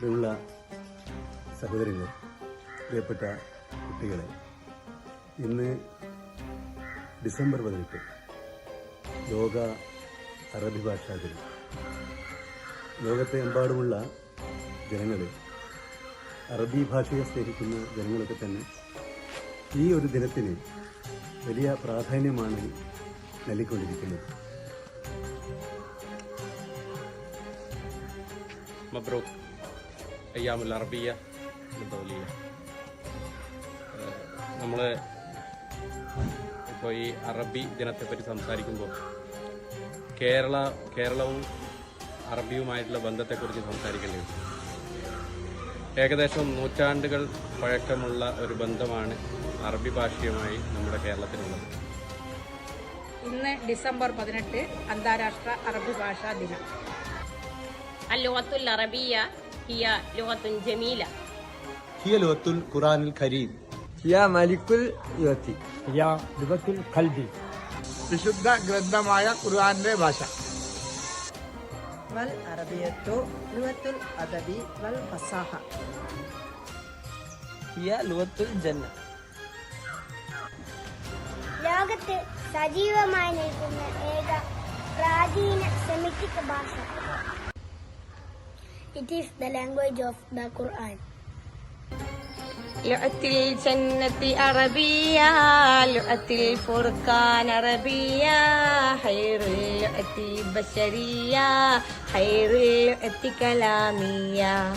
പ്രിയമുള്ള സഹോദരങ്ങൾ പ്രിയപ്പെട്ട കുട്ടികളെ ഇന്ന് ഡിസംബർ പതിനെട്ട് ലോക അറബി ഭാഷാ ദിനം. ലോകത്തെ എമ്പാടുമുള്ള ജനങ്ങൾ അറബി ഭാഷയെ സ്നേഹിക്കുന്ന ജനങ്ങളൊക്കെ തന്നെ ഈ ഒരു ദിനത്തിന് വലിയ പ്രാധാന്യമാണ് നൽകിക്കൊണ്ടിരിക്കുന്നത്. മബ്രൂക്ക് അയ്യാമുൽ അറബിയ ദൗലിയ നമ്മൾ ഇപ്പോൾ ഈ അറബി ദിനത്തെപ്പറ്റി സംസാരിക്കുമ്പോൾ കേരള കേരളവും അറബിയുമായിട്ടുള്ള ബന്ധത്തെക്കുറിച്ച് സംസാരിക്കേണ്ടി വരും. ഏകദേശം നൂറ്റാണ്ടുകൾ പഴക്കമുള്ള ഒരു ബന്ധമാണ് അറബി ഭാഷയുമായി നമ്മുടെ കേരളത്തിനുള്ളത് ഇന്ന് ഡിസംബർ പതിനെട്ട് അന്താരാഷ്ട്ര അറബി ഭാഷാ ദിനം. അല്ലോത്തുൽ അറബിയ هي لغة جميلة هي لغة القرآن الكريم هي ملك اليوتي هي لغة القلب വിശുദ്ധ ഗ്രന്ഥമായ ഖുർആന്റെ ഭാഷ والعربية لغة الأدب والفصاحة هي لغة الجنة ലോകത്ത് സജീവമായി നിൽക്കുന്ന ഏക പ്രാചീന സെമിറ്റിക് ഭാഷ It is the language of the Quran. لعت الجنة عربية لعت الفرقان عربية خير اللعت بشرية خير اللعت كلامية